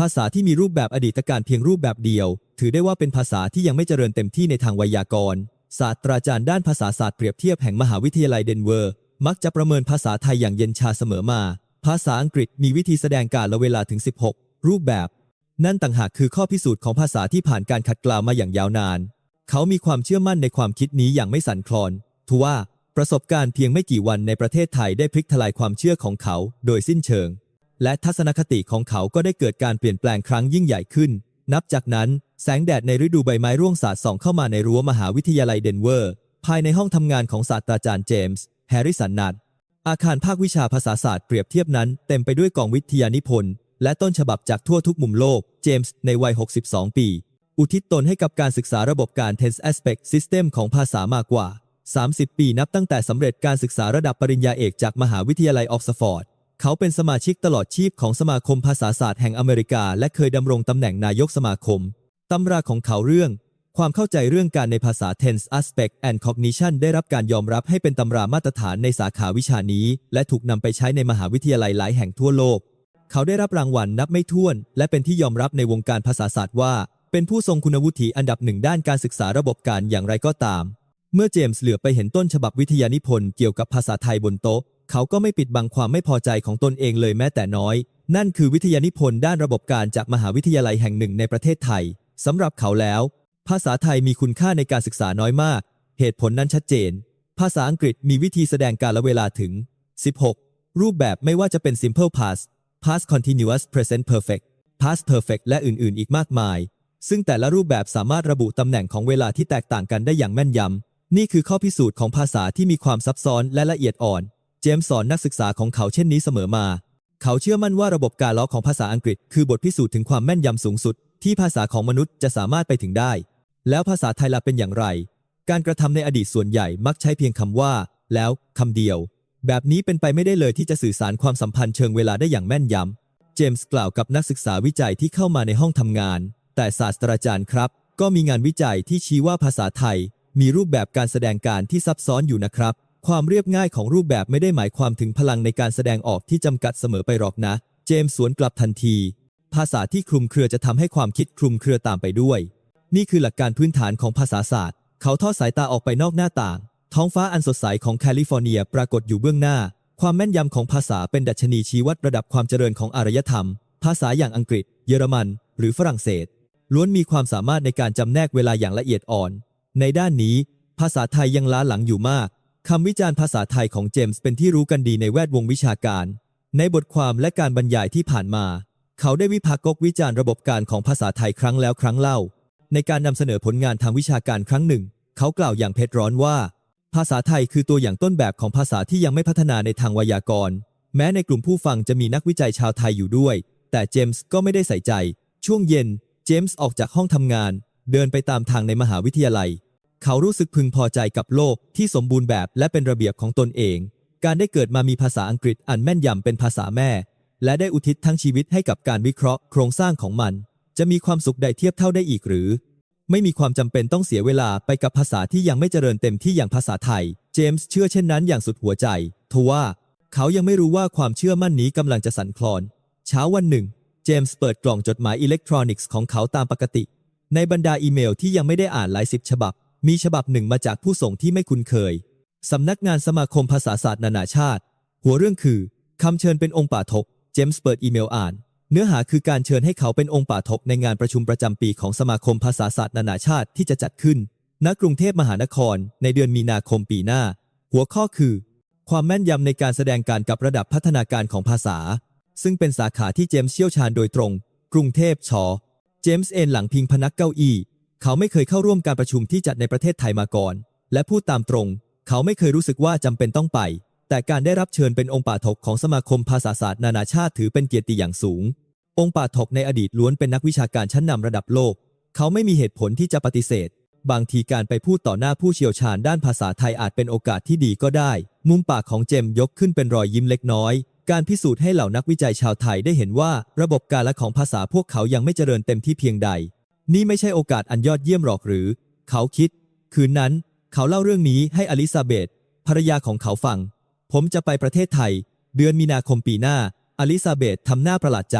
ภาษาที่มีรูปแบบอดีตการเพียงรูปแบบเดียว ถือได้ว่าเป็นภาษาที่ยังไม่เจริญเต็มที่ในทางไวยากรณ์ ศาสตราจารย์ด้านภาษาศาสตร์เปรียบเทียบแห่งมหาวิทยาลัยเดนเวอร์ มักจะประเมินภาษาไทยอย่างเย็นชาเสมอมา ภาษาอังกฤษมีวิธีแสดงการละเวลาถึง 16 รูปแบบ นั่นต่างหากคือข้อพิสูจน์ของภาษาที่ผ่านการขัดเกลามาอย่างยาวนาน เขามีความเชื่อมั่นในความคิดนี้อย่างไม่สั่นคลอน ทว่าประสบการณ์เพียงไม่กี่วันในประเทศไทยได้พลิกทลายความเชื่อของเขา โดยสิ้นเชิง และทัศนคติของเขาก็ได้เกิดการเปลี่ยนแปลงครั้งยิ่งใหญ่ขึ้น นับจากนั้นแสงแดดในฤดูใบไม้ร่วงสาดส่องเข้ามาในรั้วมหาวิทยาลัยเดนเวอร์ ภายในห้องทำงานของศาสตราจารย์เจมส์แฮร์ริสันนัดอาคารภาควิชาภาษาศาสตร์เปรียบเทียบนั้นเต็มไปด้วยกองวิทยานิพนธ์และต้นฉบับจากทั่วทุกมุมโลก เจมส์ในวัย 62 ปี อุทิศตนให้กับการศึกษาระบบการ Tense Aspect System ของภาษามากกว่า 30 ปีนับตั้งแต่สำเร็จการศึกษาระดับปริญญาเอกจากมหาวิทยาลัยออกซฟอร์ด เขาเป็นสมาชิกตลอดชีพของสมาคมภาษาศาสตร์แห่งอเมริกา และเคยดำรงตำแหน่งนายกสมาคม ตำราของเขาเรื่อง ความเข้าใจเรื่องการในภาษา tense aspect and cognition ได้รับการยอมรับให้เป็นตำรามาตรฐานในสาขาวิชานี้ และถูกนำไปใช้ในมหาวิทยาลัยหลายแห่งทั่วโลก เขาได้รับรางวัลนับไม่ถ้วน และเป็นที่ยอมรับในวงการภาษาศาสตร์ว่า เป็นผู้ทรงคุณวุฒิอันดับหนึ่งด้านการศึกษาระบบการอย่างไรก็ตาม เมื่อเจมส์เหลือไปเห็นต้นฉบับวิทยานิพนธ์เกี่ยวกับภาษาไทยบนโต๊ะ เขาก็ไม่ปิดบังความไม่พอใจของตนเองเลยแม้แต่น้อย นั่นคือวิทยานิพนธ์ด้านระบบการจากมหาวิทยาลัยแห่งหนึ่งในประเทศไทยสำหรับเขาแล้ว ภาษาไทยมีคุณค่าในการศึกษาน้อยมาก เหตุผลนั้นชัดเจน ภาษาอังกฤษมีวิธีแสดงการละเวลาถึง 16 รูปแบบไม่ว่าจะเป็น simple past past continuous present perfect past perfect และอื่น ๆ อีกมากมาย ซึ่งแต่ละรูปแบบสามารถระบุตำแหน่งของเวลาที่แตกต่างกันได้อย่างแม่นยำนี่คือข้อพิสูจน์ของภาษาที่มีความซับซ้อนและละเอียดอ่อน จมส์สอนนักศึกษาของเขาเช่นนี้เสมอมา เขาเชื่อมั่นว่าระบบการล้อของภาษาอังกฤษ คือบทพิสูจน์ถึงความแม่นยำสูงสุด ที่ภาษาของมนุษย์จะสามารถไปถึงได้ แล้วภาษาไทยล่ะเป็นอย่างไร การกระทำในอดีตส่วนใหญ่มักใช้เพียงคำว่า แล้วคำเดียว แบบนี้เป็นไปไม่ได้เลยที่จะสื่อสารความสัมพันธ์เชิงเวลาได้อย่างแม่นยำ เจมส์กล่าวกับนักศึกษาวิจัยที่เข้ามาในห้องทำงาน แต่ศาสตราจารย์ครับ ก็มีงานวิจัยที่ชี้ว่าภาษาไทย มีรูปแบบการแสดงการที่ซับซ้อนอยู่นะครับ ความเรียบง่ายของรูปแบบไม่ได้หมายความถึงพลังในการแสดงออกที่จำกัดเสมอไปหรอกนะ เจมส์สวนกลับทันที ภาษาที่คลุมเครือจะทำให้ความคิดคลุมเครือตามไปด้วย นี่คือหลักการพื้นฐานของภาษาศาสตร์ เขาทอดสายตาออกไปนอกหน้าต่าง ท้องฟ้าอันสดใสของแคลิฟอร์เนียปรากฏอยู่เบื้องหน้า ความแม่นยำของภาษาเป็นดัชนีชี้วัดระดับความเจริญของอารยธรรม ภาษาอย่างอังกฤษ เยอรมัน หรือฝรั่งเศส ล้วนมีความสามารถในการจำแนกเวลาอย่างละเอียดอ่อน ในด้านนี้ ภาษาไทยยังล้าหลังอยู่มาก คำวิจารณ์ภาษาไทยของเจมส์เป็นที่รู้กันดีในแวดวงวิชาการ ในบทความและการบรรยายที่ผ่านมา เขาได้วิพากษ์วิจารณ์ระบบการของภาษาไทยครั้งแล้วครั้งเล่า ในการนำเสนอผลงานทางวิชาการครั้งหนึ่ง เขากล่าวอย่างเผ็ดร้อนว่า ภาษาไทยคือตัวอย่างต้นแบบของภาษาที่ยังไม่พัฒนาในทางไวยากรณ์ แม้ในกลุ่มผู้ฟังจะมีนักวิจัยชาวไทยอยู่ด้วย แต่เจมส์ก็ไม่ได้ใส่ใจ ช่วงเย็น เจมส์ออกจากห้องทำงาน เดินไปตามทางในมหาวิทยาลัย เขารู้สึกพึงพอใจกับโลกที่สมบูรณ์แบบและเป็นระเบียบของตนเอง การได้เกิดมามีภาษาอังกฤษอันแม่นยำเป็นภาษาแม่ และได้อุทิศทั้งชีวิตให้กับการวิเคราะห์โครงสร้างของมัน จะมีความสุขใดเทียบเท่าได้อีกหรือ ไม่มีความจำเป็นต้องเสียเวลาไปกับภาษาที่ยังไม่เจริญเต็มที่อย่างภาษาไทย เจมส์เชื่อเช่นนั้นอย่างสุดหัวใจทว่าเขายังไม่รู้ว่าความเชื่อมั่นนี้กำลังจะสั่นคลอน เช้าวันหนึ่ง เจมส์เปิดกล่องจดหมายอิเล็กทรอนิกส์ของเขาตามปกติ ในบรรดาอีเมลที่ยังไม่ได้อ่านหลายสิบฉบับ มีฉบับหนึ่งมาจากผู้ส่งที่ไม่คุ้นเคย สำนักงานสมาคมภาษาศาสตร์นานาชาติ หัวเรื่องคือคำเชิญเป็นองค์ป่าทก เจมส์เปิดอีเมลอ่าน เนื้อหาคือการเชิญให้เขาเป็นองค์ป่าทกในงานประชุมประจำปีของสมาคมภาษาศาสตร์นานาชาติที่จะจัดขึ้น ณ กรุงเทพมหานคร ในเดือนมีนาคมปีหน้า หัวข้อคือ ความแม่นยำในการแสดงการกับระดับพัฒนาการของภาษา ซึ่งเป็นสาขาที่เจมส์เชี่ยวชาญโดยตรง กรุงเทพชอ เจมส์เอนหลังพิงพนักเก้าอี้ เขาไม่เคยเข้าร่วมการประชุมที่จัดในประเทศไทยมาก่อน และพูดตามตรง เขาไม่เคยรู้สึกว่าจำเป็นต้องไป แต่การได้รับเชิญเป็นองค์ป่าถกของสมาคมภาษาศาสตร์นานาชาติถือเป็นเกียรติอย่างสูง องค์ป่าถกในอดีตล้วนเป็นนักวิชาการชั้นนำระดับโลก เขาไม่มีเหตุผลที่จะปฏิเสธ บางทีการไปพูดต่อหน้าผู้เชี่ยวชาญด้านภาษาไทยอาจเป็นโอกาสที่ดีก็ได้ มุมปากของเจมยกขึ้นเป็นรอยยิ้มเล็กน้อยการพิสูจน์ให้เหล่านักวิจัยชาวไทยได้เห็นว่า ระบบการละของภาษาพวกเขายังไม่เจริญเต็มที่เพียงใด นี่ไม่ใช่โอกาสอันยอดเยี่ยมหรอกหรือ เขาคิด คืนนั้น เขาเล่าเรื่องนี้ให้อลิซาเบธภรรยาของเขาฟัง ผมจะไปประเทศไทย เดือนมีนาคมปีหน้า อลิซาเบธทำหน้าประหลาดใจ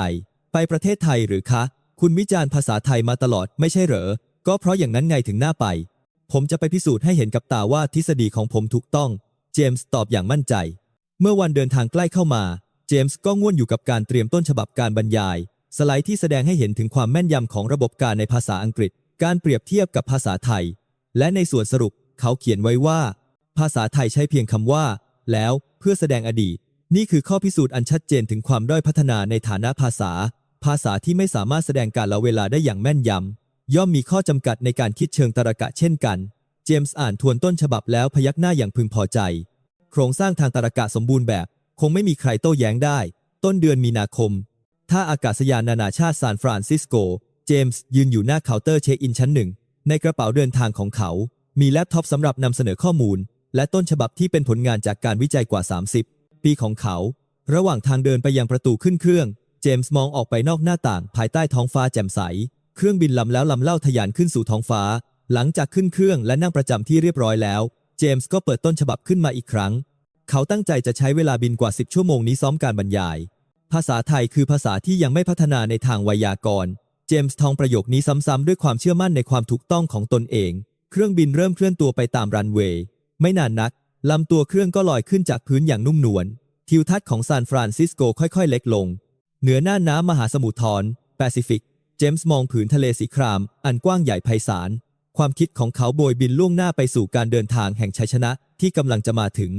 ไปประเทศไทยหรือคะ คุณวิจารณ์ภาษาไทยมาตลอดไม่ใช่เหรอ ก็เพราะอย่างนั้นไงถึงหน้าไป ผมจะไปพิสูจน์ให้เห็นกับตาว่าทฤษฎีของผมถูกต้อง เจมส์ตอบอย่างมั่นใจ เมื่อวันเดินทางใกล้เข้ามา เจมส์ก็ง่วนอยู่กับการเตรียมต้นฉบับการบรรยาย สไลด์ที่แสดงให้เห็นถึงความแม่นยำของระบบการในภาษาอังกฤษ การเปรียบเทียบกับภาษาไทย และในส่วนสรุปเขาเขียนไว้ว่า ภาษาไทยใช้เพียงคำว่า แล้วเพื่อแสดงอดีต นี่คือข้อพิสูจน์อันชัดเจนถึงความด้อยพัฒนาในฐานะภาษา ภาษาที่ไม่สามารถแสดงการละเวลาได้อย่างแม่นยำย่อมมีข้อจำกัดในการคิดเชิงตรรกะเช่นกัน เจมส์อ่านทวนต้นฉบับแล้วพยักหน้าอย่างพึงพอใจ โครงสร้างทางตรรกะสมบูรณ์แบบ คงไม่มีใครโต้แย้งได้ ต้นเดือนมีนาคม ท่าอากาศยานนานาชาติซานฟรานซิสโก เจมส์ยืนอยู่หน้าเคาน์เตอร์เช็คอินชั้นหนึ่ง ในกระเป๋าเดินทางของเขา มีแล็ปท็อปสำหรับนำเสนอข้อมูล และต้นฉบับที่เป็นผลงานจากการวิจัยกว่า 30 ปีของเขา ระหว่างทางเดินไปยังประตูขึ้นเครื่อง เจมส์มองออกไปนอกหน้าต่าง ภายใต้ท้องฟ้าแจ่มใส เครื่องบินลำแล้วลำเล่าทะยานขึ้นสู่ท้องฟ้า หลังจากขึ้นเครื่องและนั่งประจำที่เรียบร้อยแล้ว เจมส์ก็เปิดต้นฉบับขึ้นมาอีกครั้ง เขาตั้งใจจะใช้เวลาบินกว่า 10 ชั่วโมงนี้ซ้อมการบรรยาย ภาษาไทยคือภาษาที่ยังไม่พัฒนาในทางไวยากรณ์ เจมส์ทองประโยคนี้ซ้ำๆด้วยความเชื่อมั่นในความถูกต้องของตนเอง เครื่องบินเริ่มเคลื่อนตัวไปตามรันเวย์ ไม่นานนัก ลำตัวเครื่องก็ลอยขึ้นจากพื้นอย่างนุ่มนวล ทิวทัศน์ของซานฟรานซิสโกค่อยๆ เล็กลง เหนือหน้าน้ำมหาสมุทรทอนแปซิฟิก เจมส์มองผืนทะเลสีคราม อันกว้างใหญ่ไพศาล ความคิดของเขาโบยบินล่วงหน้าไปสู่การเดินทางแห่งชัยชนะที่กำลังจะมาถึง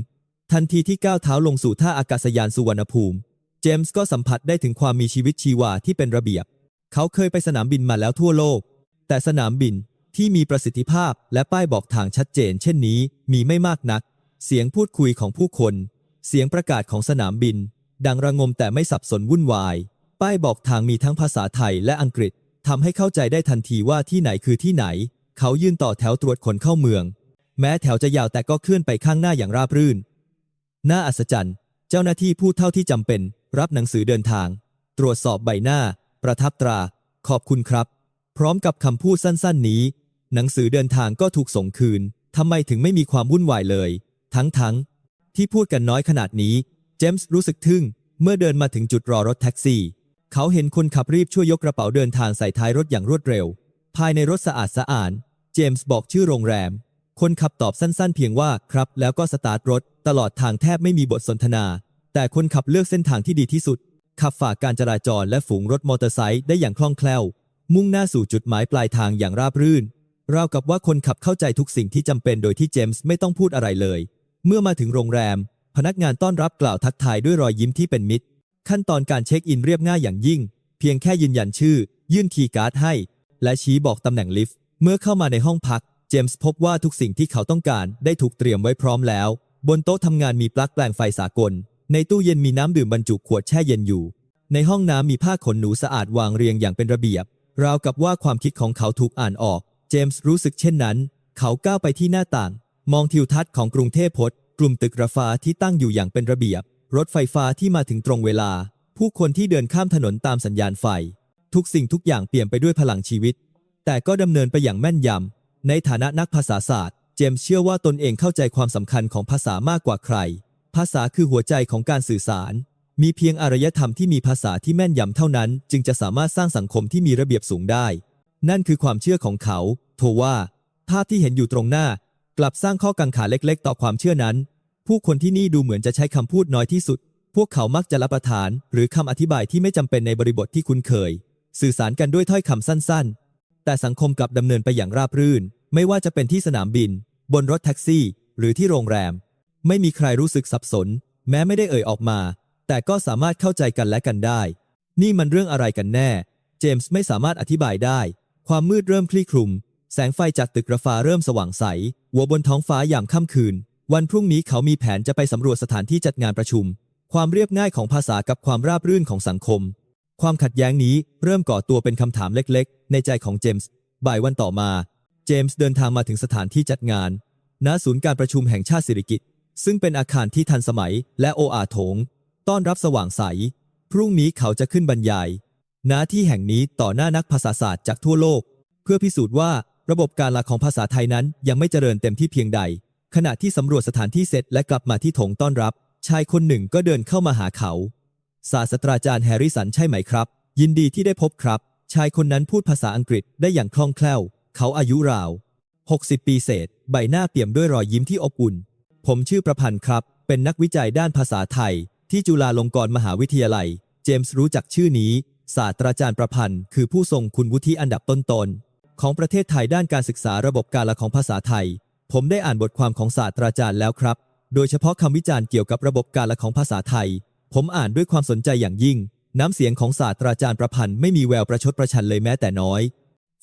ทันทีที่ก้าวเท้าลงสู่ท่าอากาศยานสุวรรณภูมิ จมส์ก็สัมผัสได้ถึงความมีชีวิตชีวาที่เป็นระเบียบ เขาเคยไปสนามบินมาแล้วทั่วโลก แต่สนามบินที่มีประสิทธิภาพและป้ายบอกทางชัดเจน เช่นนี้มีไม่มากนัก เสียงพูดคุยของผู้คน เสียงประกาศของสนามบิน ดังระงมแต่ไม่สับสนวุ่นวาย ป้ายบอกทางมีทั้งภาษาไทยและอังกฤษทำให้เข้าใจได้ทันทีว่าที่ไหนคือที่ไหน เขายืนต่อแถวตรวจคนเข้าเมือง แม้แถวจะยาวแต่ก็เคลื่อนไปข้างหน้าอย่างราบรื่น น่าอัศจรรย์ เจ้าหน้าที่พูดเท่าที่จำเป็น รับหนังสือเดินทาง ตรวจสอบใบหน้า ประทับตรา ขอบคุณครับ พร้อมกับคำพูดสั้นๆ นี้ หนังสือเดินทางก็ถูกส่งคืนทำไมถึงไม่มีความวุ่นวายเลย ทั้งๆที่พูดกันน้อยขนาดนี้ เจมส์รู้สึกทึ่ง เมื่อเดินมาถึงจุดรอรถแท็กซี่ เขาเห็นคนขับรีบช่วยยกกระเป๋าเดินทางใส่ท้ายรถอย่างรวดเร็ว ภายในรถสะอาดสะอาดเจมส์บอกชื่อโรงแรม คนขับตอบสั้นๆ เพียงว่าครับ แล้วก็สตาร์ทรถ ตลอดทางแทบไม่มีบทสนทนา แต่คนขับเลือกเส้นทางที่ดีที่สุด ขับฝ่าการจราจรและฝูงรถมอเตอร์ไซค์ได้อย่างคล่องแคล่ว มุ่งหน้าสู่จุดหมายปลายทางอย่างราบรื่น ราวกับว่าคนขับเข้าใจทุกสิ่งที่จำเป็นโดยที่เจมส์ไม่ต้องพูดอะไรเลย เมื่อมาถึงโรงแรม พนักงานต้อนรับกล่าวทักทายด้วยรอยยิ้มที่เป็นมิตร ขั้นตอนการเช็คอินเรียบง่ายอย่างยิ่ง เพียงแค่ยืนยันชื่อ ยื่นคีย์การ์ดให้ และชี้บอกตำแหน่งลิฟต์ เมื่อเข้ามาในห้องพัก เจมส์พบว่าทุกสิ่งที่เขาต้องการได้ถูกเตรียมไว้พร้อมแล้ว บนโต๊ะทำงานมีปลั๊กแปลงไฟสากล ในตู้เย็นมีน้ำดื่มบรรจุขวดแช่เย็นอยู่ ในห้องน้ำมีผ้าขนหนูสะอาดวางเรียงอย่างเป็นระเบียบ ราวกับว่าความคิดของเขาถูกอ่านออก เจมส์รู้สึกเช่นนั้น เขาก้าวไปที่หน้าต่าง มองทิวทัศน์ของกรุงเทพพจน์กลุ่มตึกระฟ้าที่ตั้งอยู่อย่างเป็นระเบียบ รถไฟฟ้าที่มาถึงตรงเวลา ผู้คนที่เดินข้ามถนนตามสัญญาณไฟ ทุกสิ่งทุกอย่างเปลี่ยนไปด้วยพลังชีวิต แต่ก็ดำเนินไปอย่างแม่นยำในฐานะนักภาษาศาสตร์ เจมส์เชื่อว่าตนเองเข้าใจความสำคัญของภาษามากกว่าใคร ภาษาคือหัวใจของการสื่อสาร มีเพียงอารยธรรมที่มีภาษาที่แม่นยำเท่านั้น จึงจะสามารถสร้างสังคมที่มีระเบียบสูงได้ นั่นคือความเชื่อของเขา ทว่า ภาพที่เห็นอยู่ตรงหน้า กลับสร้างข้อกังขาเล็กๆ ต่อความเชื่อนั้น ผู้คนที่นี่ดูเหมือนจะใช้คำพูดน้อยที่สุด พวกเขามักจะรับประทาน หรือคำอธิบายที่ไม่จำเป็นในบริบทที่คุ้นเคย สื่อสารกันด้วยถ้อยคำสั้น ๆ แต่สังคมกลับดำเนินไปอย่างราบรื่น ไม่ว่าจะเป็นที่สนามบิน บนรถแท็กซี่ หรือที่โรงแรม ไม่มีใครรู้สึกสับสน แม้ไม่ได้เอ่ยออกมา แต่ก็สามารถเข้าใจกันและกันได้ นี่มันเรื่องอะไรกันแน่ เจมส์ไม่สามารถอธิบายได้ ความมืดเริ่มคลี่คลุม แสงไฟจากตึกระฟ้าเริ่มสว่างใส หัวบนท้องฟ้ายามค่ำคืน วันพรุ่งนี้เขามีแผนจะไปสำรวจสถานที่จัดงานประชุม ความเรียบง่ายของภาษากับความราบรื่นของสังคม ความขัดแย้งนี้เริ่มก่อตัวเป็นคำถามเล็ก ๆ ในใจของเจมส์ บ่ายวันต่อมา เจมส์เดินทางมาถึงสถานที่จัดงาน ณ ศูนย์การประชุมแห่งชาติสิริกิติ์ ซึ่งเป็นอาคารที่ทันสมัยและโออาโถง ต้อนรับสว่างใส พรุ่งนี้เขาจะขึ้นบรรยายณที่แห่งนี้ต่อหน้านักภาษาศาสตร์จากทั่วโลก เพื่อพิสูจน์ว่าระบบการละของภาษาไทยนั้นยังไม่เจริญเต็มที่เพียงใด ขณะที่สำรวจสถานที่เสร็จและกลับมาที่โถงต้อนรับ ชายคนหนึ่งก็เดินเข้ามาหาเขา ศาสตราจารย์แฮร์ริสันใช่ไหมครับ ยินดีที่ได้พบครับ ชายคนนั้นพูดภาษาอังกฤษได้อย่างคล่องแคล่ว เขาอายุราว 60 ปีเศษ ใบหน้าเปี่ยมด้วยรอยยิ้มที่อบอุ่น ผมชื่อประพันธ์ครับ เป็นนักวิจัยด้านภาษาไทย ที่จุฬาลงกรณ์มหาวิทยาลัย เจมส์รู้จักชื่อนี้ ศาสตราจารย์ประพันธ์ คือผู้ทรงคุณวุฒิอันดับต้นๆ ของประเทศไทยด้านการศึกษาระบบการละของภาษาไทย ผมได้อ่านบทความของศาสตราจารย์แล้วครับ โดยเฉพาะคำวิจารณ์เกี่ยวกับระบบการละของภาษาไทย ผมอ่านด้วยความสนใจอย่างยิ่ง น้ำเสียงของศาสตราจารย์ประพันธ์ไม่มีแววประชดประชันเลยแม้แต่น้อย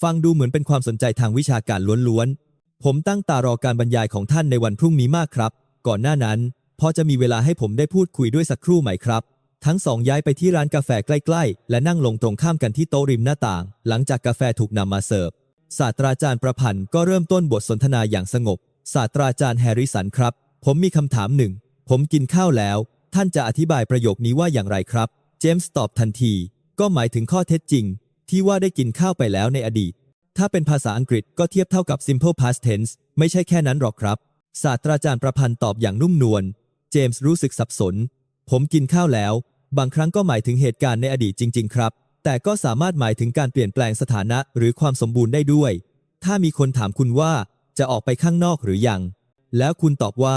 ฟังดูเหมือนเป็นความสนใจทางวิชาการล้วนๆ ผมตั้งตารอการบรรยายของท่านในวันพรุ่งนี้มากครับ ก่อนหน้านั้นพอจะมีเวลาให้ผมได้พูดคุยด้วยสักครู่ไหมครับ ทั้งสองย้ายไปที่ร้านกาแฟใกล้ๆ และนั่งลงตรงข้ามกันที่โต๊ะริมหน้าต่าง หลังจากกาแฟถูกนำมาเสิร์ฟ ศาสตราจารย์ประพันธ์ก็เริ่มต้นบทสนทนาอย่างสงบ ศาสตราจารย์แฮร์ริสันครับ ผมมีคำถามหนึ่ง ผมกินข้าวแล้ว ท่านจะอธิบายประโยคนี้ว่าอย่างไรครับ เจมส์ตอบทันที ก็หมายถึงข้อเท็จจริง ที่ว่าได้กินข้าวไปแล้วในอดีต ถ้าเป็นภาษาอังกฤษก็เทียบเท่ากับ simple past tense ไม่ใช่แค่นั้นหรอกครับ ศาสตราจารย์ประพันธ์ตอบอย่างนุ่มนวล เจมส์รู้สึกสับสน ผมกินข้าวแล้ว บางครั้งก็หมายถึงเหตุการณ์ในอดีตจริง ๆ ครับ แต่ก็สามารถหมายถึงการเปลี่ยนแปลงสถานะหรือความสมบูรณ์ได้ด้วย ถ้ามีคนถามคุณว่าจะออกไปข้างนอกหรือยัง แล้วคุณตอบว่า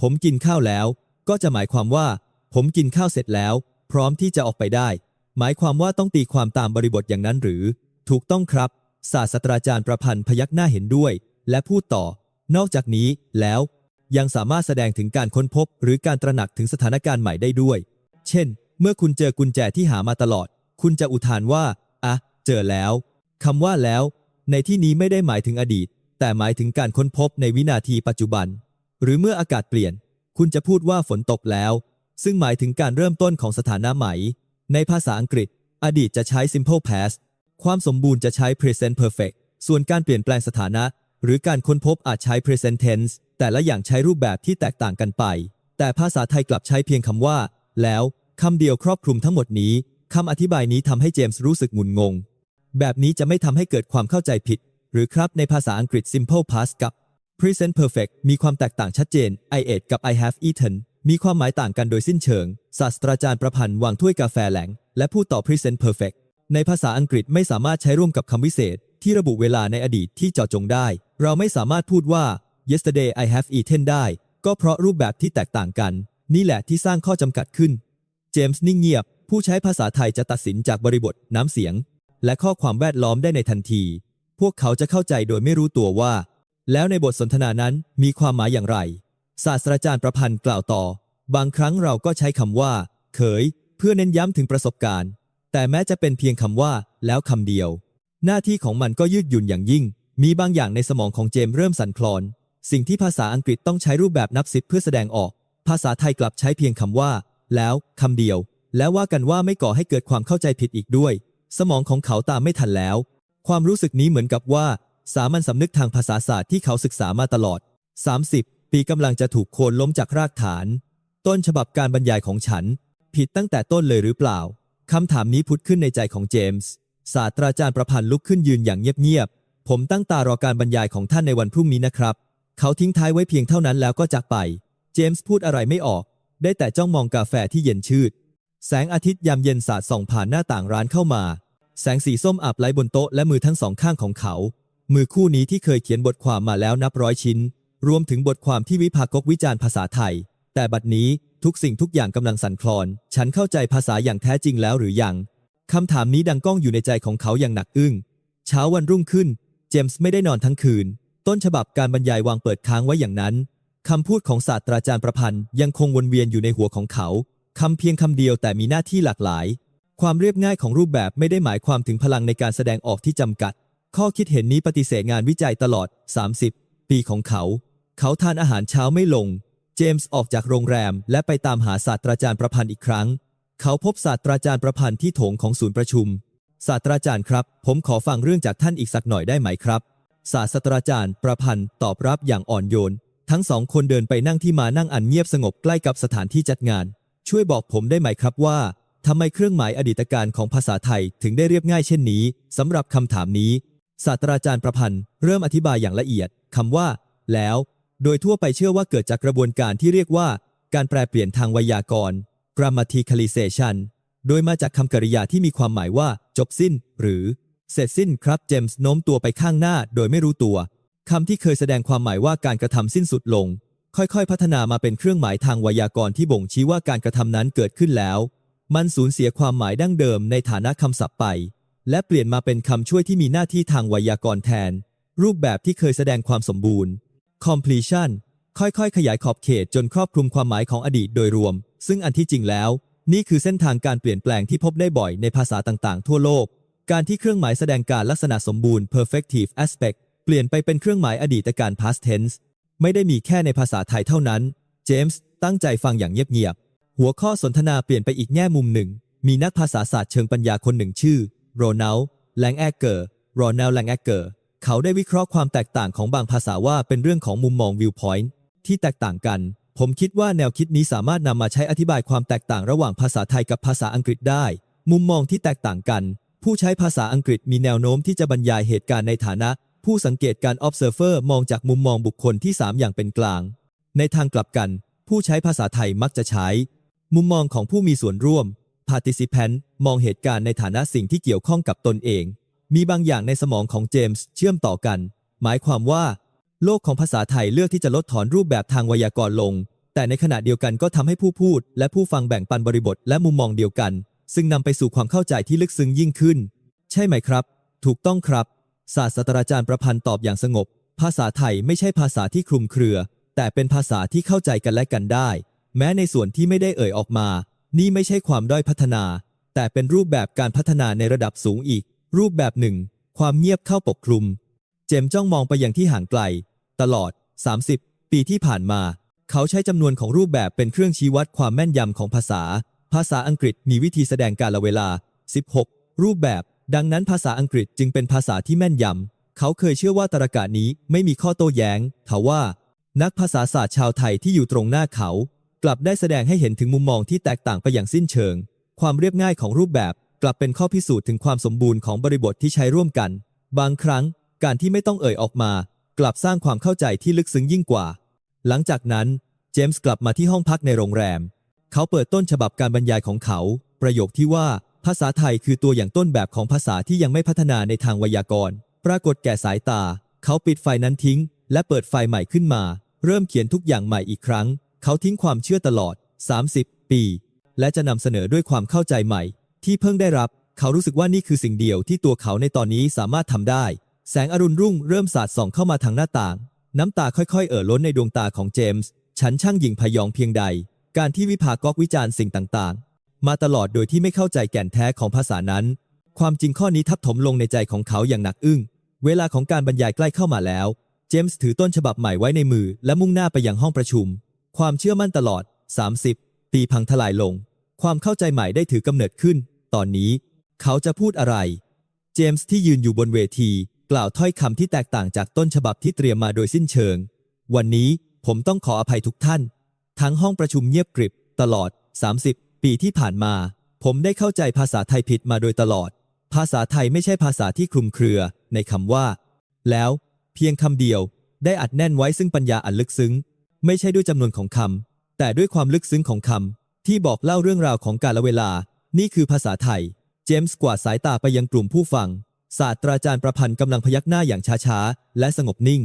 ผมกินข้าวแล้ว ก็จะหมายความว่า ผมกินข้าวเสร็จแล้ว พร้อมที่จะออกไปได้ หมายความว่าต้องตีความตามบริบทอย่างนั้นหรือ ถูกต้องครับ ศาสตราจารย์ประพันธ์พยักหน้าเห็นด้วย และพูดต่อ นอกจากนี้แล้วยังสามารถแสดงถึงการค้นพบ หรือการตระหนักถึงสถานการณ์ใหม่ได้ด้วย เช่น เมื่อคุณเจอกุญแจที่หามาตลอด คุณจะอุทานว่า อะ เจอแล้วคำว่าแล้ว ในที่นี้ไม่ได้หมายถึงอดีต แต่หมายถึงการค้นพบในวินาทีปัจจุบัน หรือเมื่ออากาศเปลี่ยน คุณจะพูดว่าฝนตกแล้ว ซึ่งหมายถึงการเริ่มต้นของสถานะใหม่ ในภาษาอังกฤษ อดีตจะใช้ simple past ความสมบูรณ์จะใช้ present perfect ส่วนการเปลี่ยนแปลงสถานะ หรือการค้นพบอาจใช้ present tense แต่ละอย่างใช้รูปแบบที่แตกต่างกันไป แต่ภาษาไทยกลับใช้เพียงคำว่า แล้วคำเดียวครอบคลุมทั้งหมดนี้คำอธิบายนี้ทำให้เจมส์รู้สึกงุนงง แบบนี้จะไม่ทำให้เกิดความเข้าใจผิด หรือครับในภาษาอังกฤษ simple past กับ present perfect มีความแตกต่างชัดเจน I ate กับ I have eaten มีความหมายต่างกันโดยสิ้นเชิง ศาสตราจารย์ประพันธ์วางถ้วยกาแฟแหลง และพูดต่อ present perfect ในภาษาอังกฤษไม่สามารถใช้ร่วมกับคำวิเศษ ที่ระบุเวลาในอดีตที่เจาะจงได้ เราไม่สามารถพูดว่า yesterday I have eaten ได้ ก็เพราะรูปแบบที่แตกต่างกัน นี่แหละที่สร้างข้อจำกัดขึ้น เจมส์นิ่งเงียบ ผู้ใช้ภาษาไทยจะตัดสินจากบริบทน้ำเสียง และข้อความแวดล้อมได้ในทันที พวกเขาจะเข้าใจโดยไม่รู้ตัวว่า แล้วในบทสนทนานั้นมีความหมายอย่างไร ศาสตราจารย์ประพันธ์กล่าวต่อ บางครั้งเราก็ใช้คำว่า เขย เพื่อเน้นย้ำถึงประสบการณ์ แต่แม้จะเป็นเพียงคำว่า แล้วคำเดียว หน้าที่ของมันก็ยืดหยุ่นอย่างยิ่ง มีบางอย่างในสมองของเจมส์เริ่มสั่นคลอน สิ่งที่ภาษาอังกฤษต้องใช้รูปแบบนับสิบเพื่อแสดงออก ภาษาไทยกลับใช้เพียงคำว่า แล้วคำเดียว และว่ากันว่าไม่ก่อให้เกิดความเข้าใจผิดอีกด้วย สมองของเขาตามไม่ทันแล้ว ความรู้สึกนี้เหมือนกับว่า สามัญสำนึกทางภาษาศาสตร์ที่เขาศึกษามาตลอด 30 ปีกำลังจะถูกโค่นล้มจากรากฐาน ต้นฉบับการบรรยายของฉัน ผิดตั้งแต่ต้นเลยหรือเปล่า คำถามนี้พุดขึ้นในใจของเจมส์ ศาสตราจารย์ประพันธ์ลุกขึ้นยืนอย่างเงียบๆ ผมตั้งตารอการบรรยายของท่านในวันพรุ่งนี้นะครับ เขาทิ้งท้ายไว้เพียงเท่านั้นแล้วก็จากไป เจมส์พูดอะไรไม่ออก ได้แต่จ้องมองกาแฟที่เย็นชืด แสงอาทิตย์ยามเย็นสาดส่องผ่านหน้าต่างร้านเข้ามา แสงสีส้มอาบไหลบนโต๊ะและมือทั้งสองข้างของเขา มือคู่นี้ที่เคยเขียนบทความมาแล้วนับร้อยชิ้น รวมถึงบทความที่วิพากษ์วิจารณ์ภาษาไทย แต่บัดนี้ ทุกสิ่งทุกอย่างกำลังสั่นคลอน ฉันเข้าใจภาษาอย่างแท้จริงแล้วหรือยังคำถามนี้ดังก้องอยู่ในใจของเขาอย่างหนักอึ้ง เช้าวันรุ่งขึ้น เจมส์ไม่ได้นอนทั้งคืน ต้นฉบับการบรรยายวางเปิดค้างไว้อย่างนั้น คำพูดของศาสตราจารย์ประพันธ์ยังคงวนเวียนอยู่ในหัวของเขา คำเพียงคำเดียวแต่มีหน้าที่หลากหลาย ความเรียบง่ายของรูปแบบไม่ได้หมายความถึงพลังในการแสดงออกที่จำกัด ข้อคิดเห็นนี้ปฏิเสธงานวิจัยตลอด 30 ปีของเขา เขาทานอาหารเช้าไม่ลง จมส์ออกจากโรงแรมและไปตามหาศาสตราจารย์ประพันธ์อีกครั้ง เขาพบศาสตราจารย์ประพันธ์ที่โถงของศูนย์ประชุม ศาสตราจารย์ครับ ผมขอฟังเรื่องจากท่านอีกสักหน่อยได้ไหมครับ ศาสตราจารย์ประพันธ์ตอบรับอย่างอ่อนโยน ทั้งสองคนเดินไปนั่งที่มานั่งอันเงียบสงบใกล้กับสถานที่จัดงาน ช่วยบอกผมได้ไหมครับว่าทำไมเครื่องหมายอดีตการของภาษาไทยถึงได้เรียบง่ายเช่นนี้สำหรับคำถามนี้ ศาสตราจารย์ประพันธ์เริ่มอธิบายอย่างละเอียดคำว่า แล้ว โดยทั่วไปเชื่อว่าเกิดจากกระบวนการที่เรียกว่า การแปลเปลี่ยนทางไวยากรณ์ grammaticalization โดยมาจากคำกริยาที่มีความหมายว่า จบสิ้น หรือ เสร็จสิ้นครับเจมส์โน้มตัวไปข้างหน้าโดยไม่รู้ตัวคำที่เคยแสดงความหมายว่าการกระทำสิ้นสุดลง ค่อยๆ พัฒนามาเป็นเครื่องหมายทางไวยากรณ์ที่บ่งชี้ว่าการกระทำนั้นเกิดขึ้นแล้ว มันสูญเสียความหมายดั้งเดิมในฐานะคำศัพท์ไป และเปลี่ยนมาเป็นคำช่วยที่มีหน้าที่ทางไวยากรณ์แทน รูปแบบที่เคยแสดงความสมบูรณ์ completion ค่อยๆ ขยายขอบเขตจนครอบคลุมความหมายของอดีตโดยรวม ซึ่งอันที่จริงแล้ว นี่คือเส้นทางการเปลี่ยนแปลงที่พบได้บ่อยในภาษาต่างๆ ทั่วโลก การที่เครื่องหมายแสดงการลักษณะสมบูรณ์ perfective aspect เปลี่ยนไปเป็นเครื่องหมายอดีตการ past tense ไม่ได้มีแค่ในภาษาไทยเท่านั้น เจมส์ตั้งใจฟังอย่างเงียบๆ หัวข้อสนทนาเปลี่ยนไปอีกแง่มุมหนึ่ง มีนักภาษาศาสตร์เชิงปัญญาคนหนึ่งชื่อโรนัลแลงแอเกอร์โรนัลแลงแอเกอร์ เขาได้วิเคราะห์ความแตกต่างของบางภาษาว่าเป็นเรื่องของมุมมอง viewpoint ที่แตกต่างกัน ผมคิดว่าแนวคิดนี้สามารถนำมาใช้อธิบายความแตกต่างระหว่างภาษาไทยกับภาษาอังกฤษได้ มุมมองที่แตกต่างกัน ผู้ใช้ภาษาอังกฤษมีแนวโน้มที่จะบรรยายเหตุการณ์ในฐานะ ผู้สังเกตการ observer มองจากมุมมองบุคคลที่ 3 อย่างเป็นกลาง ในทางกลับกัน ผู้ใช้ภาษาไทยมักจะใช้ มุมมองของผู้มีส่วนร่วม participant มองเหตุการณ์ในฐานะสิ่งที่เกี่ยวข้องกับตนเอง มีบางอย่างในสมองของเจมส์เชื่อมต่อกัน หมายความว่า โลกของภาษาไทยเลือกที่จะลดถอนรูปแบบทางไวยากรณ์ลง แต่ในขณะเดียวกันก็ทำให้ผู้พูด และผู้ฟังแบ่งปันบริบทและมุมมองเดียวกัน ซึ่งนำไปสู่ความเข้าใจที่ลึกซึ้งยิ่งขึ้น ใช่ไหมครับ ถูกต้องครับ ศาสตราจารย์ประพันธ์ตอบอย่างสงบ ภาษาไทยไม่ใช่ภาษาที่คลุมเครือ แต่เป็นภาษาที่เข้าใจกันและกันได้ แม้ในส่วนที่ไม่ได้เอ่ยออกมา นี่ไม่ใช่ความด้อยพัฒนา แต่เป็นรูปแบบการพัฒนาในระดับสูงอีก รูปแบบหนึ่ง ความเงียบเข้าปกคลุม เจมจ้องมองไปยังที่ห่างไกล ตลอด 30 ปีที่ผ่านมา เขาใช้จำนวนของรูปแบบเป็นเครื่องชี้วัดความแม่นยำของภาษา ภาษาอังกฤษมีวิธีแสดงการละเวลา 16 รูปแบบ ดังนั้นภาษาอังกฤษจึงเป็นภาษาที่แม่นยำ เขาเคยเชื่อว่าตรกะนี้ไม่มีข้อโต้แย้งทว่า นักภาษาศาสตร์ชาวไทยที่อยู่ตรงหน้าเขา กลับได้แสดงให้เห็นถึงมุมมองที่แตกต่างไปอย่างสิ้นเชิง ความเรียบง่ายของรูปแบบ กลับเป็นข้อพิสูจน์ถึงความสมบูรณ์ของบริบทที่ใช้ร่วมกัน บางครั้งการที่ไม่ต้องเอ่ยออกมา กลับสร้างความเข้าใจที่ลึกซึ้งยิ่งกว่า หลังจากนั้น เจมส์กลับมาที่ห้องพักในโรงแรม เขาเปิดต้นฉบับการบรรยายของเขา ประโยคที่ว่าภาษาไทยคือตัวอย่างต้นแบบของภาษาที่ยังไม่พัฒนาในทางไวยากรณ์ ปรากฏแก่สายตา เขาปิดไฟนั้นทิ้ง และเปิดไฟใหม่ขึ้นมา เริ่มเขียนทุกอย่างใหม่อีกครั้ง เขาทิ้งความเชื่อตลอด 30 ปี และจะนำเสนอด้วยความเข้าใจใหม่ ที่เพิ่งได้รับ เขารู้สึกว่านี่คือสิ่งเดียวที่ตัวเขาในตอนนี้สามารถทำได้ แสงอรุณรุ่งเริ่มสาดส่องเข้ามาทางหน้าต่าง น้ำตาค่อยๆ เอ่อล้นในดวงตาของเจมส์ฉันช่างหยิ่งพยองเพียงใด การที่วิพากษ์วิจารณ์สิ่งต่างๆ มาตลอดโดยที่ไม่เข้าใจแก่นแท้ของภาษานั้น ความจริงข้อนี้ทับถมลงในใจของเขาอย่างหนักอึ้ง เวลาของการบรรยายใกล้เข้ามาแล้ว เจมส์ถือต้นฉบับใหม่ไว้ในมือ และมุ่งหน้าไปยังห้องประชุม ความเชื่อมั่นตลอด 30 ปีพังทลายลง ความเข้าใจใหม่ได้ถือกำเนิดขึ้น ตอนนี้ เขาจะพูดอะไร เจมส์ที่ยืนอยู่บนเวที กล่าวถ้อยคำที่แตกต่างจากต้นฉบับที่เตรียมมาโดยสิ้นเชิง วันนี้ผมต้องขออภัยทุกท่าน ทั้งห้องประชุมเงียบกริบ ตลอด 30 ปีที่ผ่านมา ผมได้เข้าใจภาษาไทยผิดมาโดยตลอด ภาษาไทยไม่ใช่ภาษาที่คลุมเครือ ในคำว่า แล้ว เพียงคำเดียว ได้อัดแน่นไว้ซึ่งปัญญาอันลึกซึ้ง ไม่ใช่ด้วยจำนวนของคำแต่ด้วยความลึกซึ้งของคำที่บอกเล่าเรื่องราวของกาลเวลา นี่คือภาษาไทย เจมส์กวาดสายตาไปยังกลุ่มผู้ฟัง ศาสตราจารย์ประพันธ์กำลังพยักหน้าอย่างช้าๆ และสงบนิ่ง